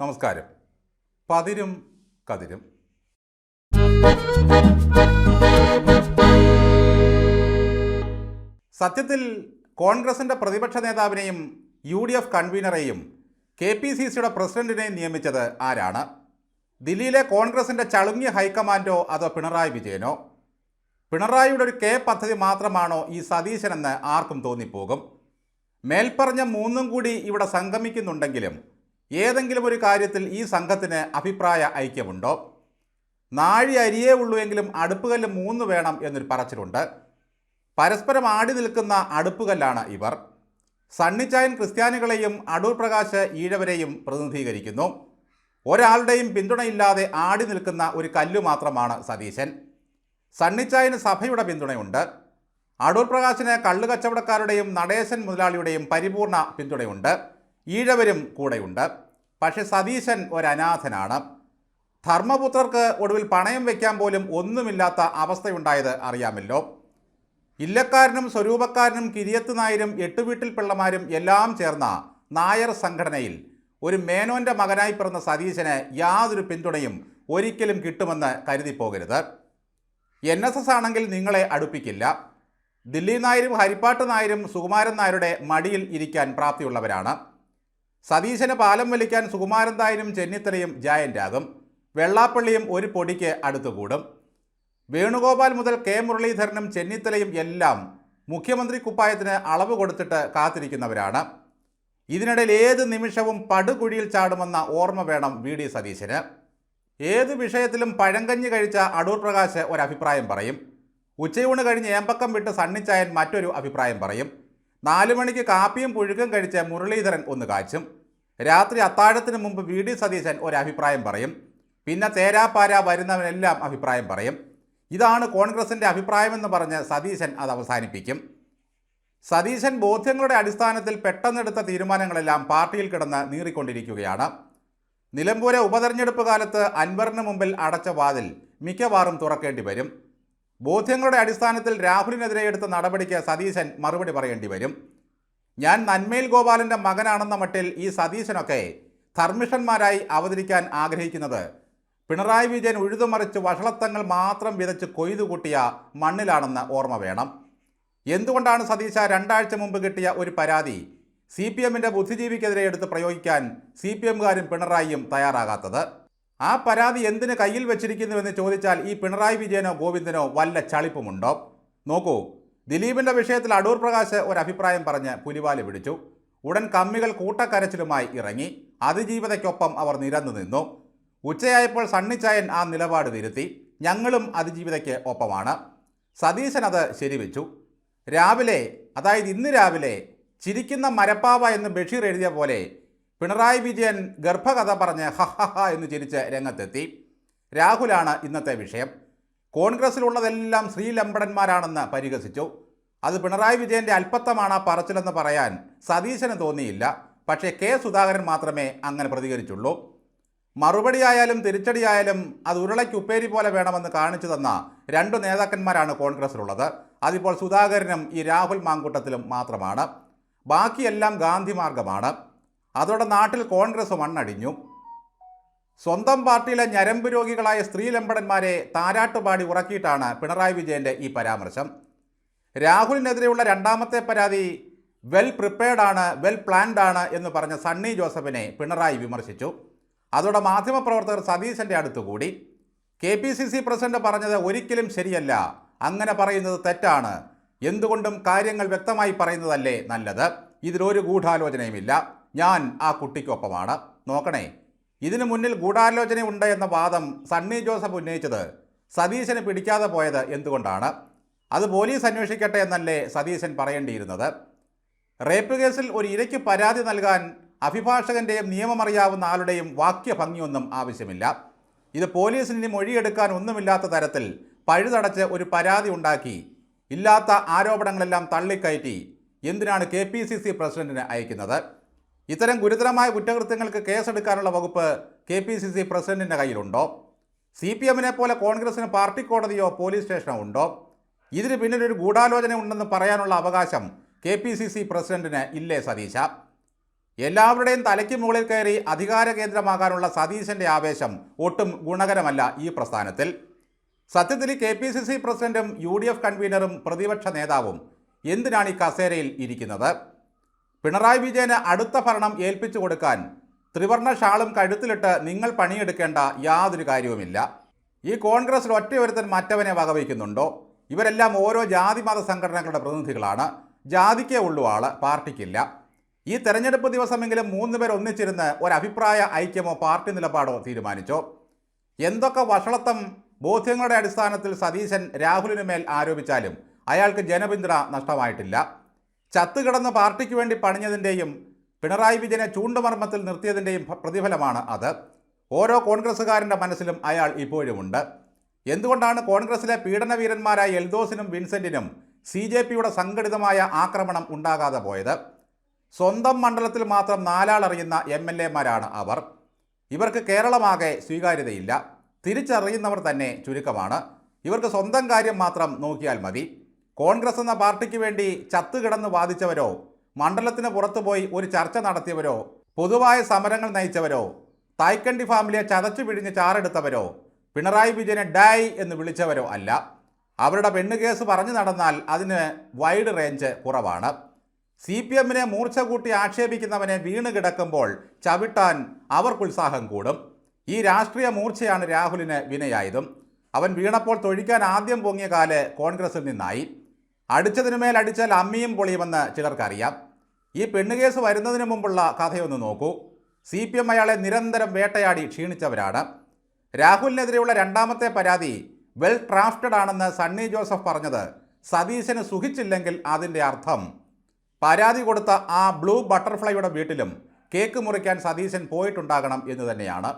നമസ്കാരം. പതിരും കതിരും. സത്യത്തിൽ കോൺഗ്രസിന്റെ പ്രതിപക്ഷ നേതാവിനെയും യു ഡി എഫ് കൺവീനറെയും കെ പി സി സിയുടെ പ്രസിഡന്റിനെയും നിയമിച്ചത് ആരാണ്? ദില്ലിയിലെ കോൺഗ്രസിന്റെ ചളുങ്ങിയ ഹൈക്കമാൻഡോ അതോ പിണറായി വിജയനോ? പിണറായിയുടെ ഒരു കെ പദ്ധതി മാത്രമാണോ ഈ സതീശനെന്ന് ആർക്കും തോന്നിപ്പോകും? മേൽപ്പറഞ്ഞ മൂന്നും കൂടി ഇവിടെ സംഗമിക്കുന്നുണ്ടെങ്കിലും ഏതെങ്കിലും ഒരു കാര്യത്തിൽ ഈ സംഘത്തിന് അഭിപ്രായ ഐക്യമുണ്ടോ? നാഴി അരിയേ ഉള്ളൂ എങ്കിലും അടുപ്പുകല്ല് മൂന്ന് വേണം എന്നൊരു പറച്ചിലുണ്ട്. പരസ്പരം ആടി നിൽക്കുന്ന അടുപ്പുകല്ലാണ് ഇവർ. സണ്ണിച്ചായൻ ക്രിസ്ത്യാനികളെയും അടൂർ പ്രകാശ് ഈഴവരെയും പ്രതിനിധീകരിക്കുന്നു. ഒരാളുടെയും പിന്തുണയില്ലാതെ ആടി നിൽക്കുന്ന ഒരു കല്ലു മാത്രമാണ് സതീശൻ. സണ്ണിച്ചായന് സഭയുടെ പിന്തുണയുണ്ട്. അടൂർ പ്രകാശിന് കള്ളുകച്ചവടക്കാരുടെയും നടേശൻ മുതലാളിയുടെയും പരിപൂർണ പിന്തുണയുണ്ട്. ഈഴവരും കൂടെയുണ്ട്. പക്ഷേ സതീശൻ ഒരനാഥനാണ്. ധർമ്മപുത്രർക്ക് ഒടുവിൽ പണയം വയ്ക്കാൻ പോലും ഒന്നുമില്ലാത്ത അവസ്ഥയുണ്ടായത് അറിയാമല്ലോ. ഇല്ലക്കാരനും സ്വരൂപക്കാരനും കിരിയത്ത് നായരും എട്ടുവീട്ടിൽ പിള്ളമാരും എല്ലാം ചേർന്ന നായർ സംഘടനയിൽ ഒരു മേനോന്റെ മകനായി പിറന്ന സതീശന് യാതൊരു പിന്തുണയും ഒരിക്കലും കിട്ടുമെന്ന് കരുതിപ്പോകരുത്. എൻ എസ് എസ് ആണെങ്കിൽ നിങ്ങളെ അടുപ്പിക്കില്ല. ദില്ലി നായരും ഹരിപ്പാട്ട് നായരും സുകുമാരൻ നായരുടെ മടിയിൽ ഇരിക്കാൻ പ്രാപ്തിയുള്ളവരാണ്. സതീശന് പാലം വലിക്കാൻ സുകുമാരൻ തായനും ചെന്നിത്തലയും ജയന്റാകും വെള്ളാപ്പള്ളിയും ഒരു പൊടിക്ക് അടുത്തുകൂടും. വേണുഗോപാൽ മുതൽ കെ മുരളീധരനും ചെന്നിത്തലയും എല്ലാം മുഖ്യമന്ത്രി കുപ്പായത്തിന് അളവ് കൊടുത്തിട്ട് കാത്തിരിക്കുന്നവരാണ്. ഇതിനിടയിൽ ഏത് നിമിഷവും പടുകുഴിയിൽ ചാടുമെന്ന ഓർമ്മ വേണം വി ഡി സതീശന്. ഏത് വിഷയത്തിലും പഴങ്കഞ്ഞ് കഴിച്ച അടൂർ പ്രകാശ് ഒരഭിപ്രായം പറയും. ഉച്ചയൂണ് കഴിഞ്ഞ് ഏമ്പക്കം വിട്ട് സണ്ണിച്ചായൻ മറ്റൊരു അഭിപ്രായം പറയും. നാലു മണിക്ക് കാപ്പിയും പുഴുക്കും കഴിച്ച് മുരളീധരൻ ഒന്ന് കാച്ചും. രാത്രി അത്താഴത്തിന് മുമ്പ് വി ഡി സതീശൻ ഒരഭിപ്രായം പറയും. പിന്നെ തേരാപ്പാര വരുന്നവനെല്ലാം അഭിപ്രായം പറയും. ഇതാണ് കോൺഗ്രസിന്റെ അഭിപ്രായമെന്ന് പറഞ്ഞ് സതീശൻ അത് അവസാനിപ്പിക്കും. സതീശൻ ബോധ്യങ്ങളുടെ അടിസ്ഥാനത്തിൽ പെട്ടെന്നെടുത്ത തീരുമാനങ്ങളെല്ലാം പാർട്ടിയിൽ കിടന്ന് നീറിക്കൊണ്ടിരിക്കുകയാണ്. നിലമ്പൂരെ ഉപതെരഞ്ഞെടുപ്പ് കാലത്ത് അൻവറിന് മുമ്പിൽ അടച്ച വാതിൽ മിക്കവാറും തുറക്കേണ്ടി വരും. ബോധ്യങ്ങളുടെ അടിസ്ഥാനത്തിൽ രാഹുലിനെതിരെ എടുത്ത നടപടിക്ക് സതീശൻ മറുപടി പറയേണ്ടി വരും. ഞാൻ നന്മയിൽ ഗോപാലന്റെ മകനാണെന്ന മട്ടിൽ ഈ സതീശനൊക്കെ ധർമ്മിഷന്മാരായി അവതരിക്കാൻ ആഗ്രഹിക്കുന്നത്. പിണറായി വിജയൻ ഉഴുതുമറിച്ച് വഷളത്തങ്ങൾ മാത്രം വിതച്ച് കൊയ്തു കൂട്ടിയ മണ്ണിലാണെന്ന് ഓർമ്മ വേണം. എന്തുകൊണ്ടാണ് സതീശ രണ്ടാഴ്ച മുമ്പ് കിട്ടിയ ഒരു പരാതി? സി പി എമ്മിന്റെ ബുദ്ധിജീവിക്കെതിരെ എടുത്ത് പ്രയോഗിക്കാൻ സി പി എമ്മുകാരും പിണറായിയും തയ്യാറാകാത്തത്. ആ പരാതി എന്തിന് കയ്യിൽ വെച്ചിരിക്കുന്നുവെന്ന് ചോദിച്ചാൽ ഈ പിണറായി വിജയനോ ഗോവിന്ദനോ വല്ല ചളിപ്പുമുണ്ടോ? നോക്കൂ ദിലീപിന്റെ വിഷയത്തിൽ അടൂർ പ്രകാശ് ഒരു അഭിപ്രായം പറഞ്ഞ് പുലിവാൽ പിടിച്ചു ഉടൻ കമ്മികൾ കൂട്ടക്കരച്ചിലുമായി ഇറങ്ങി. അതിജീവിതയ്ക്കൊപ്പം അവർ നിരന്നു നിന്നു. ഉച്ചയായപ്പോൾ സണ്ണിച്ചായൻ ആ നിലപാട് തിരുത്തി. ഞങ്ങളും അതിജീവിതയ്ക്ക് ഒപ്പമാണ്. സതീശൻ അത് ശരിവെച്ചു. രാവിലെ അതായത് ഇന്ന് രാവിലെ ചിരിക്കുന്ന മരപ്പാവ എന്ന് ബഷീർ എഴുതിയ പോലെ പിണറായി വിജയൻ ഗർഭകഥ പറഞ്ഞ് ഹ ഹ എന്ന് ചിരിച്ച് രംഗത്തെത്തി. രാഹുലാണ് ഇന്നത്തെ വിഷയം. കോൺഗ്രസിലുള്ളതെല്ലാം ശ്രീലമ്പടന്മാരാണെന്ന് പരിഹസിച്ചു. അത് പിണറായി വിജയന്റെ അല്പത്തമാണ് പറച്ചിലെന്ന് പറയാൻ സതീശന് തോന്നിയില്ല. പക്ഷേ കെ സുധാകരൻ മാത്രമേ അങ്ങനെ പ്രതികരിച്ചുള്ളൂ. മറുപടിയായാലും തിരിച്ചടിയായാലും അത് ഉരുളയ്ക്ക് ഉപ്പേരി പോലെ വേണമെന്ന് കാണിച്ചു തന്ന രണ്ട് നേതാക്കന്മാരാണ് കോൺഗ്രസിലുള്ളത്. അതിപ്പോൾ സുധാകരനും ഈ രാഹുൽ മാങ്കൂട്ടത്തിലും മാത്രമാണ്. ബാക്കിയെല്ലാം ഗാന്ധി മാർഗമാണ്. അതോടെ നാട്ടിൽ കോൺഗ്രസ് മണ്ണടിഞ്ഞു. സ്വന്തം പാർട്ടിയിലെ ഞരമ്പ് രോഗികളായ സ്ത്രീലമ്പടന്മാരെ താരാട്ടുപാടി ഉറക്കിയിട്ടാണ് പിണറായി വിജയന്റെ ഈ പരാമർശം. രാഹുലിനെതിരെയുള്ള രണ്ടാമത്തെ പരാതി വെൽ പ്രിപ്പയർഡ് ആണ് വെൽ പ്ലാൻഡ് ആണ് എന്ന് പറഞ്ഞ സണ്ണി ജോസഫിനെ പിണറായി വിമർശിച്ചു. അതോടെ മാധ്യമപ്രവർത്തകർ സതീശന്റെ അടുത്തുകൂടി K P C C president പറഞ്ഞത് ഒരിക്കലും ശരിയല്ല. അങ്ങനെ പറയുന്നത് തെറ്റാണ്. എന്തുകൊണ്ടും കാര്യങ്ങൾ വ്യക്തമായി പറയുന്നതല്ലേ നല്ലത്. ഇതിലൊരു ഗൂഢാലോചനയുമില്ല. ഞാൻ ആ കുട്ടിക്കൊപ്പമാണ്. നോക്കണേ. ഇതിനു മുന്നിൽ ഗൂഢാലോചനയുണ്ട് എന്ന വാദം സണ്ണി ജോസഫ് ഉന്നയിച്ചത് സതീശന് പിടിക്കാതെ പോയത് എന്തുകൊണ്ടാണ്? അത് പോലീസ് അന്വേഷിക്കട്ടെ എന്നല്ലേ സതീശൻ പറയേണ്ടിയിരുന്നത്? റേപ്പ് കേസിൽ ഒരു ഇരയ്ക്ക് പരാതി നൽകാൻ അഭിഭാഷകന്റെയും നിയമമറിയാവുന്ന ആളുടെയും വാക്യഭംഗിയൊന്നും ആവശ്യമില്ല. ഇത് പോലീസിന് ഇനി മൊഴിയെടുക്കാൻ ഒന്നുമില്ലാത്ത തരത്തിൽ പഴുതടച്ച് ഒരു പരാതി ഉണ്ടാക്കി ഇല്ലാത്ത ആരോപണങ്ങളെല്ലാം തള്ളിക്കയറ്റി എന്തിനാണ് കെ പി സി സി പ്രസിഡന്റിന് അയക്കുന്നത്? ഇത്തരം ഗുരുതരമായ കുറ്റകൃത്യങ്ങൾക്ക് കേസെടുക്കാനുള്ള വകുപ്പ് കെ പി സി സി പ്രസിഡന്റിന്റെ കയ്യിലുണ്ടോ? സി പി എമ്മിനെ പോലെ കോൺഗ്രസിന് പാർട്ടി കോടതിയോ പോലീസ് സ്റ്റേഷനോ ഉണ്ടോ? ഇതിന് പിന്നിലൊരു ഗൂഢാലോചന ഉണ്ടെന്ന് പറയാനുള്ള അവകാശം കെ പി സി സി പ്രസിഡന്റിന് ഇല്ലേ സതീശ? എല്ലാവരുടെയും തലയ്ക്ക് മുകളിൽ കയറി അധികാര കേന്ദ്രമാകാനുള്ള സതീശന്റെ ആവേശം ഒട്ടും ഗുണകരമല്ല ഈ പ്രസ്ഥാനത്തിൽ. സത്യത്തിൽ കെ പി സി സി പ്രസിഡന്റും യു ഡി എഫ് കൺവീനറും പ്രതിപക്ഷ നേതാവും എന്തിനാണ് ഈ കസേരയിൽ ഇരിക്കുന്നത്? പിണറായി വിജയന് അടുത്ത ഭരണം ഏൽപ്പിച്ചു കൊടുക്കാൻ ത്രിവർണ ഷാളും കഴുത്തിലിട്ട് നിങ്ങൾ പണിയെടുക്കേണ്ട യാതൊരു കാര്യവുമില്ല. ഈ കോൺഗ്രസിൽ ഒറ്റയൊരുത്തൻ മറ്റവനെ വകവയ്ക്കുന്നുണ്ടോ? ഇവരെല്ലാം ഓരോ ജാതി മത സംഘടനകളുടെ പ്രതിനിധികളാണ്. ജാതിക്കേ ഉള്ളു ആൾ പാർട്ടിക്കില്ല. ഈ തെരഞ്ഞെടുപ്പ് ദിവസമെങ്കിലും മൂന്ന് പേർ ഒന്നിച്ചിരുന്ന് ഒരു അഭിപ്രായ ഐക്യമോ പാർട്ടി നിലപാടോ തീരുമാനിച്ചോ? എന്തൊക്കെ വഷളത്വം ബോധ്യങ്ങളുടെ അടിസ്ഥാനത്തിൽ സതീശൻ രാഹുലിനു മേൽ ആരോപിച്ചാലും അയാൾക്ക് ജനപിന്തുണ നഷ്ടമായിട്ടില്ല. ചത്തുകിടന്ന് പാർട്ടിക്ക് വേണ്ടി പണിഞ്ഞതിന്റെയും പിണറായി വിജയനെ ചൂണ്ടുമർമ്മത്തിൽ നിർത്തിയതിന്റെയും പ്രതിഫലമാണ് അത്. ഓരോ കോൺഗ്രസ്സുകാരന്റെ മനസ്സിലും അയാൾ ഇപ്പോഴുമുണ്ട്. എന്തുകൊണ്ടാണ് കോൺഗ്രസിലെ പീഡനവീരന്മാരായ എൽദോസിനും വിൻസെന്റിനും സി ജെ പിയുടെ സംഘടിതമായ ആക്രമണം ഉണ്ടാകാതെ പോയത്? സ്വന്തം മണ്ഡലത്തിൽ മാത്രം നാലാളറിയുന്ന എം എൽ എമാരാണ് അവർ. ഇവർക്ക് കേരളമാകെ സ്വീകാര്യതയില്ല. തിരിച്ചറിയുന്നവർ തന്നെ ചുരുക്കമാണ്. ഇവർക്ക് സ്വന്തം കാര്യം മാത്രം നോക്കിയാൽ മതി. കോൺഗ്രസ് എന്ന പാർട്ടിക്ക് വേണ്ടി ചത്തുകിടന്ന് വാദിച്ചവരോ? മണ്ഡലത്തിന് പുറത്തുപോയി ഒരു ചർച്ച നടത്തിയവരോ? പൊതുവായ സമരങ്ങൾ നയിച്ചവരോ? തായ്ക്കണ്ടി ഫാമിലിയെ ചതച്ചു പിഴിഞ്ഞ് ചാറെടുത്തവരോ? പിണറായി വിജയനെ ഡായ് എന്ന് വിളിച്ചവരോ അല്ല. അവരുടെ പെണ്ണുകേസ് പറഞ്ഞു നടന്നാൽ അതിന് വൈഡ് റേഞ്ച് കുറവാണ്. സി പി എമ്മിനെ മൂർച്ച കൂട്ടി ആക്ഷേപിക്കുന്നവനെ വീണ് കിടക്കുമ്പോൾ ചവിട്ടാൻ അവർക്കുത്സാഹം കൂടും. ഈ രാഷ്ട്രീയ മൂർച്ചയാണ് രാഹുലിന് വിനയായതും. അവൻ വീണപ്പോൾ തൊഴിക്കാൻ ആദ്യം പൊങ്ങിയ കാൽ കോൺഗ്രസിൽ നിന്നായി. അടിച്ചതിനുമേൽ അടിച്ചാൽ അമ്മിയും പൊളിയുമെന്ന് ചിലർക്കറിയാം. ഈ പെണ്ണുകേസ് വരുന്നതിന് മുമ്പുള്ള കഥയൊന്ന് നോക്കൂ. സി പി എം അയാളെ നിരന്തരം വേട്ടയാടി ക്ഷീണിച്ചവരാണ്. രാഹുലിനെതിരെയുള്ള രണ്ടാമത്തെ പരാതി വെൽ ക്രാഫ്റ്റഡ് ആണെന്ന് സണ്ണി ജോസഫ് പറഞ്ഞത് സതീശന് സുഖിച്ചില്ലെങ്കിൽ അതിന്റെ അർത്ഥം. പരാതി കൊടുത്ത ആ ബ്ലൂ ബട്ടർഫ്ലൈയുടെ വീട്ടിലും കേക്ക് മുറിക്കാൻ സതീശൻ പോയിട്ടുണ്ടാകണം എന്ന് തന്നെയാണ്.